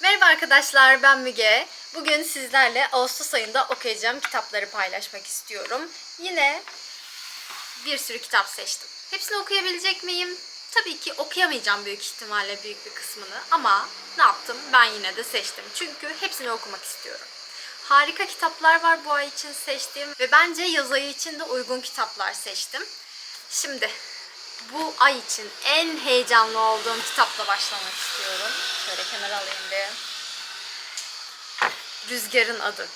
Merhaba arkadaşlar ben Müge. Bugün sizlerle Ağustos ayında okuyacağım kitapları paylaşmak istiyorum. Yine bir sürü kitap seçtim. Hepsini okuyabilecek miyim? Tabii ki okuyamayacağım büyük ihtimalle büyük bir kısmını ama ne yaptım? Ben yine de seçtim. Çünkü hepsini okumak istiyorum. Harika kitaplar var bu ay için seçtiğim ve bence yaz ayı için de uygun kitaplar seçtim. Şimdi bu ay için en heyecanlı olduğum kitapla başlamak istiyorum. Şöyle kenara alayım bir. Rüzgarın adı.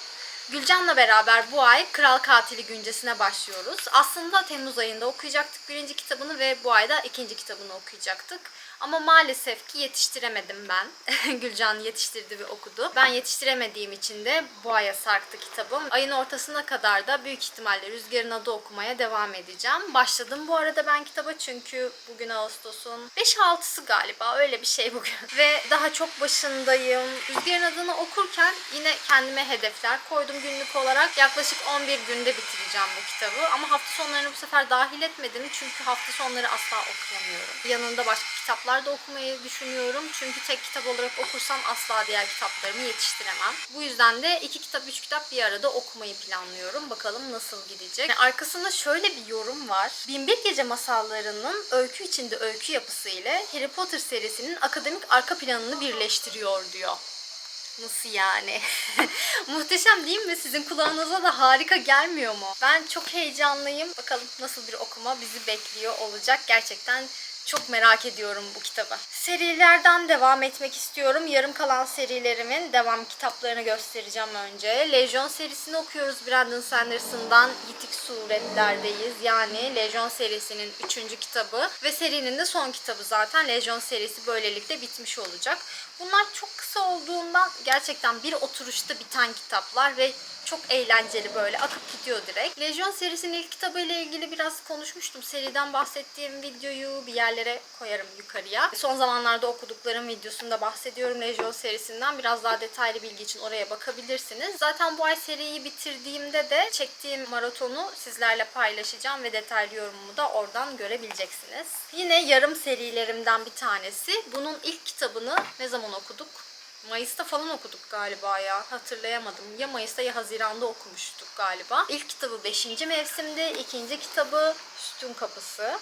Gülcan'la beraber bu ay Kral Katili Güncesi'ne başlıyoruz. Aslında Temmuz ayında okuyacaktık birinci kitabını ve bu ayda ikinci kitabını okuyacaktık. Ama maalesef ki yetiştiremedim ben. Gülcan yetiştirdi ve okudu. Ben yetiştiremediğim için de bu aya sarktı kitabım. Ayın ortasına kadar da büyük ihtimalle Rüzgar'ın adı okumaya devam edeceğim. Başladım bu arada ben kitaba çünkü bugün Ağustos'un 5-6'sı galiba öyle bir şey bugün. ve daha çok başındayım. Rüzgar'ın adını okurken yine kendime hedefler koydum günlük olarak. Yaklaşık 11 günde bitireceğim bu kitabı. Ama hafta sonlarını bu sefer dahil etmedim çünkü hafta sonları asla okuyamıyorum. Yanında başka kitaplar da okumayı düşünüyorum. Çünkü tek kitap olarak okursam asla diğer kitaplarımı yetiştiremem. Bu yüzden de iki kitap, üç kitap bir arada okumayı planlıyorum. Bakalım nasıl gidecek. Yani arkasında şöyle bir yorum var. Binbir Gece masallarının öykü içinde öykü yapısı ile Harry Potter serisinin akademik arka planını birleştiriyor diyor. Nasıl yani? Muhteşem değil mi? Sizin kulağınıza da harika gelmiyor mu? Ben çok heyecanlıyım. Bakalım nasıl bir okuma bizi bekliyor olacak. Gerçekten çok merak ediyorum bu kitabı. Serilerden devam etmek istiyorum. Yarım kalan serilerimin devam kitaplarını göstereceğim önce. Lejyon serisini okuyoruz Brandon Sanderson'dan Yitik Suretlerdeyiz. Yani Lejyon serisinin 3. kitabı ve serinin de son kitabı zaten. Lejyon serisi böylelikle bitmiş olacak. Bunlar çok kısa olduğundan gerçekten bir oturuşta biten kitaplar ve çok eğlenceli böyle akıp gidiyor direkt. Lejyon serisinin ilk kitabı ile ilgili biraz konuşmuştum. Seriden bahsettiğim videoyu bir yerlere koyarım yukarıya. Son zamanlarda okuduklarım videosunda bahsediyorum Lejyon serisinden. Biraz daha detaylı bilgi için oraya bakabilirsiniz. Zaten bu ay seriyi bitirdiğimde de çektiğim maratonu sizlerle paylaşacağım ve detaylı yorumumu da oradan görebileceksiniz. Yine yarım serilerimden bir tanesi. Bunun ilk kitabını ne zaman okuduk? Mayıs'ta falan okuduk galiba ya. Hatırlayamadım. Ya Mayıs'ta ya Haziran'da okumuştuk galiba. İlk kitabı 5. mevsimde, ikinci kitabı Sütun Kapısı.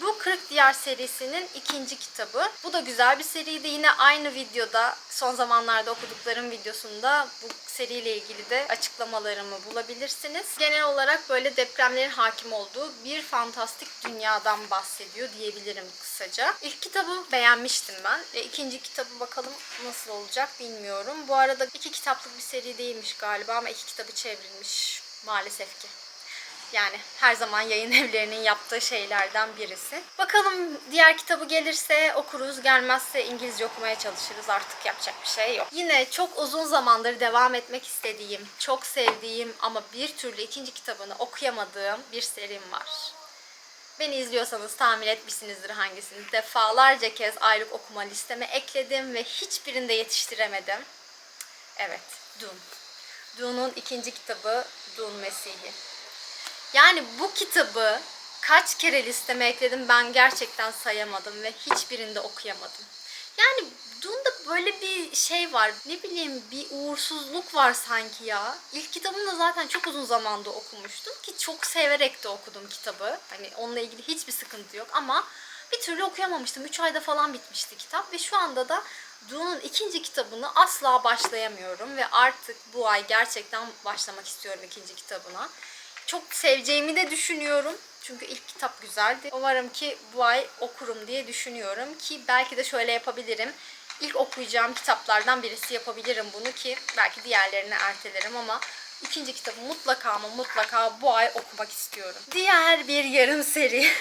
Bu Kırık Diyar serisinin ikinci kitabı. Bu da güzel bir seriydi. Yine aynı videoda son zamanlarda okuduklarım videosunda bu seriyle ilgili de açıklamalarımı bulabilirsiniz. Genel olarak böyle depremlerin hakim olduğu bir fantastik dünyadan bahsediyor diyebilirim kısaca. İlk kitabı beğenmiştim ben. E, ikinci kitabı bakalım nasıl olacak bilmiyorum. Bu arada iki kitaplık bir seri değilmiş galiba ama iki kitabı çevrilmiş maalesef ki. Yani her zaman yayın evlerinin yaptığı şeylerden birisi. Bakalım diğer kitabı gelirse okuruz, gelmezse İngilizce okumaya çalışırız. Artık yapacak bir şey yok. Yine çok uzun zamandır devam etmek istediğim, çok sevdiğim ama bir türlü ikinci kitabını okuyamadığım bir serim var. Beni izliyorsanız tahmin etmişsinizdir hangisini. Defalarca kez aylık okuma listeme ekledim ve hiçbirinde yetiştiremedim. Evet, Dune. Dune'un ikinci kitabı Dune Mesih'i. Yani bu kitabı kaç kere listeme ekledim ben gerçekten sayamadım ve hiçbirinde okuyamadım. Yani Dune'da böyle bir şey var. Ne bileyim bir uğursuzluk var sanki ya. İlk kitabını da zaten çok uzun zamanda okumuştum ki çok severek de okudum kitabı. Hani onunla ilgili hiçbir sıkıntı yok ama bir türlü okuyamamıştım. 3 ayda falan bitmişti kitap ve şu anda da Dune'un ikinci kitabını asla başlayamıyorum ve artık bu ay gerçekten başlamak istiyorum ikinci kitabına. Çok seveceğimi de düşünüyorum. Çünkü ilk kitap güzeldi. Umarım ki bu ay okurum diye düşünüyorum ki belki de şöyle yapabilirim. İlk okuyacağım kitaplardan birisi yapabilirim bunu ki belki diğerlerini ertelerim ama ikinci kitabı mutlaka ama mutlaka bu ay okumak istiyorum. Diğer bir yarım seri.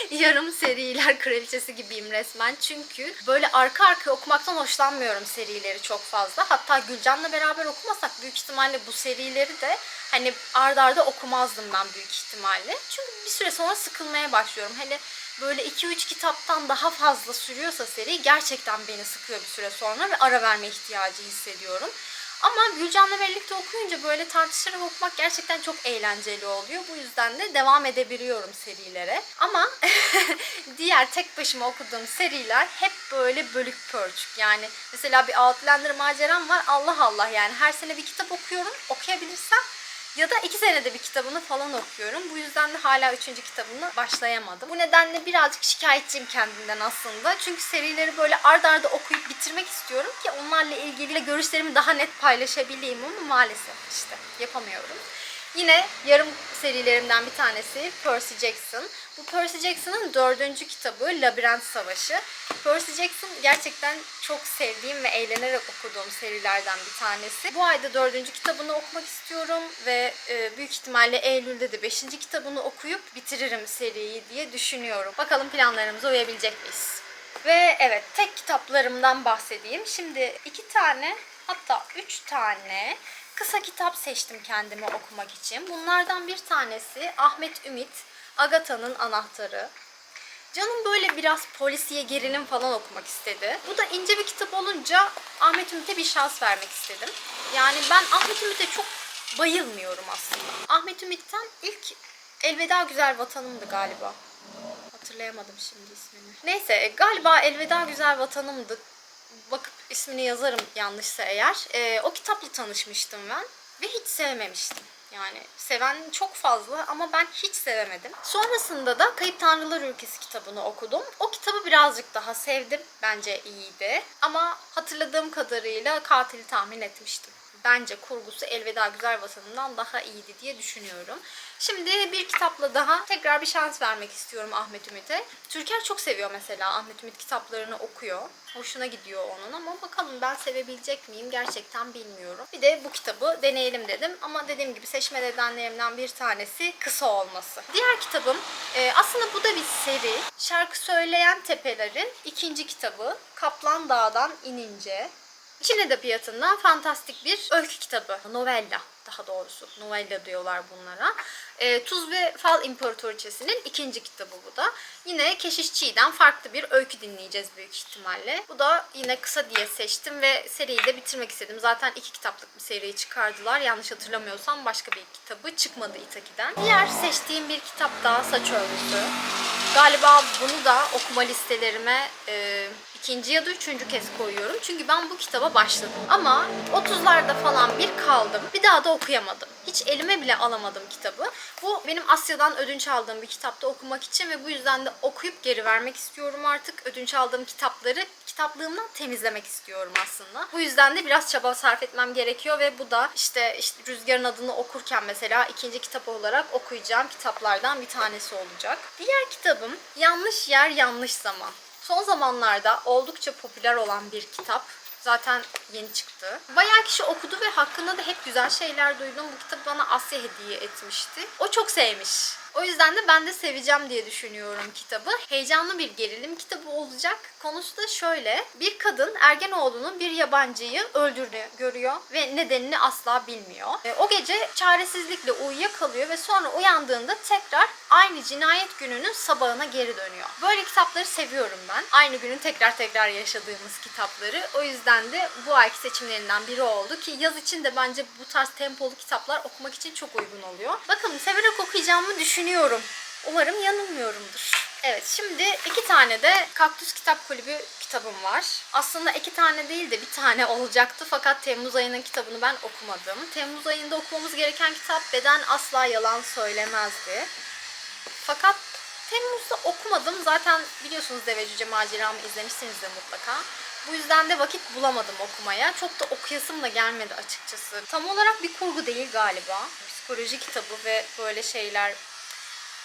yarım seriler kraliçesi gibiyim resmen. Çünkü böyle arka arkaya okumaktan hoşlanmıyorum serileri çok fazla. Hatta Gülcan'la beraber okumasak büyük ihtimalle bu serileri de hani ardarda arda okumazdım ben büyük ihtimalle. Çünkü bir süre sonra sıkılmaya başlıyorum. Hele böyle 2-3 kitaptan daha fazla sürüyorsa seri gerçekten beni sıkıyor bir süre sonra ve ara verme ihtiyacı hissediyorum. Ama Gülcan'la birlikte okuyunca böyle tartışarak okumak gerçekten çok eğlenceli oluyor. Bu yüzden de devam edebiliyorum serilere. Ama diğer tek başıma okuduğum seriler hep böyle bölük pörçük. Yani mesela bir Outlander maceram var. Allah Allah yani her sene bir kitap okuyorum. Okuyabilirsem ya da iki senede bir kitabını falan okuyorum. Bu yüzden de hala üçüncü kitabını başlayamadım. Bu nedenle birazcık şikayetçiyim kendimden aslında. Çünkü serileri böyle ard arda okuyup bitirmek istiyorum ki onlarla ilgili görüşlerimi daha net paylaşabileyim ama maalesef işte yapamıyorum. Yine yarım serilerimden bir tanesi Percy Jackson. Bu Percy Jackson'ın dördüncü kitabı Labirent Savaşı. Percy Jackson gerçekten çok sevdiğim ve eğlenerek okuduğum serilerden bir tanesi. Bu ayda dördüncü kitabını okumak istiyorum ve e, büyük ihtimalle Eylül'de de beşinci kitabını okuyup bitiririm seriyi diye düşünüyorum. Bakalım planlarımıza uyabilecek miyiz? Ve evet tek kitaplarımdan bahsedeyim. Şimdi iki tane hatta üç tane kısa kitap seçtim kendime okumak için. Bunlardan bir tanesi Ahmet Ümit, Agatha'nın Anahtarı. Canım böyle biraz polisiye gerilim falan okumak istedi. Bu da ince bir kitap olunca Ahmet Ümit'e bir şans vermek istedim. Yani ben Ahmet Ümit'e çok bayılmıyorum aslında. Ahmet Ümit'ten ilk Elveda Güzel Vatanımdı galiba. Hatırlayamadım şimdi ismini. Neyse galiba Elveda Güzel Vatanımdı. Bakıp ismini yazarım yanlışsa eğer. Ee, o kitapla tanışmıştım ben ve hiç sevmemiştim. Yani seven çok fazla ama ben hiç sevemedim. Sonrasında da Kayıp Tanrılar Ülkesi kitabını okudum. O kitabı birazcık daha sevdim. Bence iyiydi. Ama hatırladığım kadarıyla katili tahmin etmiştim. Bence kurgusu Elveda Güzel Vatanım'dan daha iyiydi diye düşünüyorum. Şimdi bir kitapla daha tekrar bir şans vermek istiyorum Ahmet Ümit'e. Türker çok seviyor mesela Ahmet Ümit kitaplarını okuyor. Hoşuna gidiyor onun ama bakalım ben sevebilecek miyim gerçekten bilmiyorum. Bir de bu kitabı deneyelim dedim ama dediğim gibi seçme nedenlerimden bir tanesi kısa olması. Diğer kitabım e, aslında bu da bir seri. Şarkı Söyleyen Tepelerin ikinci kitabı Kaplan Dağ'dan inince. Çin Edebiyatı'ndan fantastik bir öykü kitabı. Novella daha doğrusu. Novella diyorlar bunlara. E, Tuz ve Fal İmparatoriçesi'nin ikinci kitabı bu da. Yine Keşiş Çiğ'den farklı bir öykü dinleyeceğiz büyük ihtimalle. Bu da yine kısa diye seçtim ve seriyi de bitirmek istedim. Zaten iki kitaplık bir seriyi çıkardılar. Yanlış hatırlamıyorsam başka bir kitabı çıkmadı Itaki'den. Diğer seçtiğim bir kitap daha Saç Örgüsü. Galiba bunu da okuma listelerime e, ikinci ya da üçüncü kez koyuyorum. Çünkü ben bu kitaba başladım. Ama 30'larda falan bir kaldım. Bir daha da okuyamadım. Hiç elime bile alamadım kitabı. Bu benim Asya'dan ödünç aldığım bir kitapta okumak için ve bu yüzden de okuyup geri vermek istiyorum artık. Ödünç aldığım kitapları kitaplığımdan temizlemek istiyorum aslında. Bu yüzden de biraz çaba sarf etmem gerekiyor ve bu da işte, işte Rüzgar'ın adını okurken mesela ikinci kitap olarak okuyacağım kitaplardan bir tanesi olacak. Diğer kitabım Yanlış Yer Yanlış Zaman. Son zamanlarda oldukça popüler olan bir kitap. Zaten yeni çıktı. Bayağı kişi okudu ve hakkında da hep güzel şeyler duydum. Bu kitabı bana Asya hediye etmişti. O çok sevmiş. O yüzden de ben de seveceğim diye düşünüyorum kitabı. Heyecanlı bir gerilim kitabı olacak. Konusu da şöyle. Bir kadın Ergenoğlu'nun bir yabancıyı öldürdüğünü görüyor ve nedenini asla bilmiyor. E, O gece çaresizlikle uyuyakalıyor ve sonra uyandığında tekrar aynı cinayet gününün sabahına geri dönüyor. Böyle kitapları seviyorum ben. Aynı günün tekrar tekrar yaşadığımız kitapları. O yüzden de bu ayki seçimlerinden biri oldu ki yaz için de bence bu tarz tempolu kitaplar okumak için çok uygun oluyor. Bakalım severek okuyacağımı düşünüyorum. Umarım yanılmıyorumdur. Evet şimdi iki tane de Kaktüs Kitap Kulübü kitabım var. Aslında iki tane değil de bir tane olacaktı fakat Temmuz ayının kitabını ben okumadım. Temmuz ayında okumamız gereken kitap Beden Asla Yalan Söylemezdi. Fakat Temmuz'da okumadım. Zaten biliyorsunuz Deve Cüce maceramı izlemişsinizdir mutlaka. Bu yüzden de vakit bulamadım okumaya. Çok da okuyasım da gelmedi açıkçası. Tam olarak bir kurgu değil galiba. Psikoloji kitabı ve böyle şeyler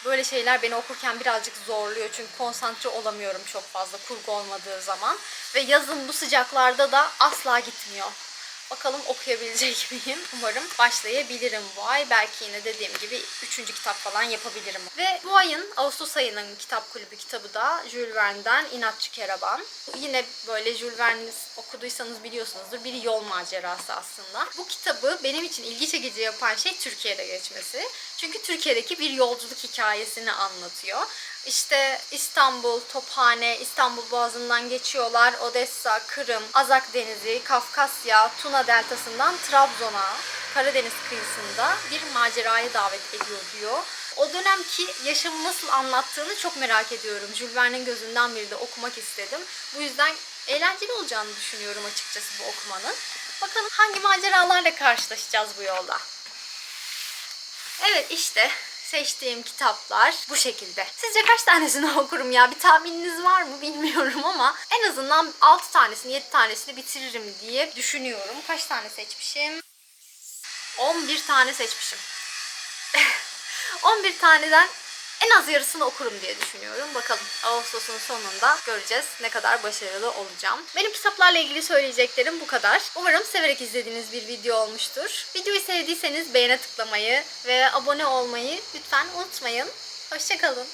Böyle şeyler beni okurken birazcık zorluyor çünkü konsantre olamıyorum çok fazla kurgu olmadığı zaman. Ve yazın bu sıcaklarda da asla gitmiyor. Bakalım okuyabilecek miyim? Umarım başlayabilirim bu ay. Belki yine dediğim gibi üçüncü kitap falan yapabilirim. Ve bu ayın Ağustos ayının kitap kulübü kitabı da Jules Verne'den İnatçı Keraban. Yine böyle Jules Verne'i okuduysanız biliyorsunuzdur. Bir yol macerası aslında. Bu kitabı benim için ilgi çekici yapan şey Türkiye'de geçmesi. Çünkü Türkiye'deki bir yolculuk hikayesini anlatıyor. İşte İstanbul, Tophane, İstanbul Boğazı'ndan geçiyorlar. Odessa, Kırım, Azak Denizi, Kafkasya, Tuna Deltası'ndan Trabzon'a, Karadeniz kıyısında bir maceraya davet ediyor diyor. O dönemki yaşamı nasıl anlattığını çok merak ediyorum. Jules Verne'in gözünden biri de okumak istedim. Bu yüzden eğlenceli olacağını düşünüyorum açıkçası bu okumanın. Bakalım hangi maceralarla karşılaşacağız bu yolda. Evet işte seçtiğim kitaplar bu şekilde. Sizce kaç tanesini okurum ya? Bir tahmininiz var mı bilmiyorum ama en azından 6 tanesini 7 tanesini bitiririm diye düşünüyorum. Kaç tane seçmişim? 11 tane seçmişim. 11 taneden en az yarısını okurum diye düşünüyorum. Bakalım Ağustos'un sonunda göreceğiz ne kadar başarılı olacağım. Benim kitaplarla ilgili söyleyeceklerim bu kadar. Umarım severek izlediğiniz bir video olmuştur. Videoyu sevdiyseniz beğene tıklamayı ve abone olmayı lütfen unutmayın. Hoşçakalın.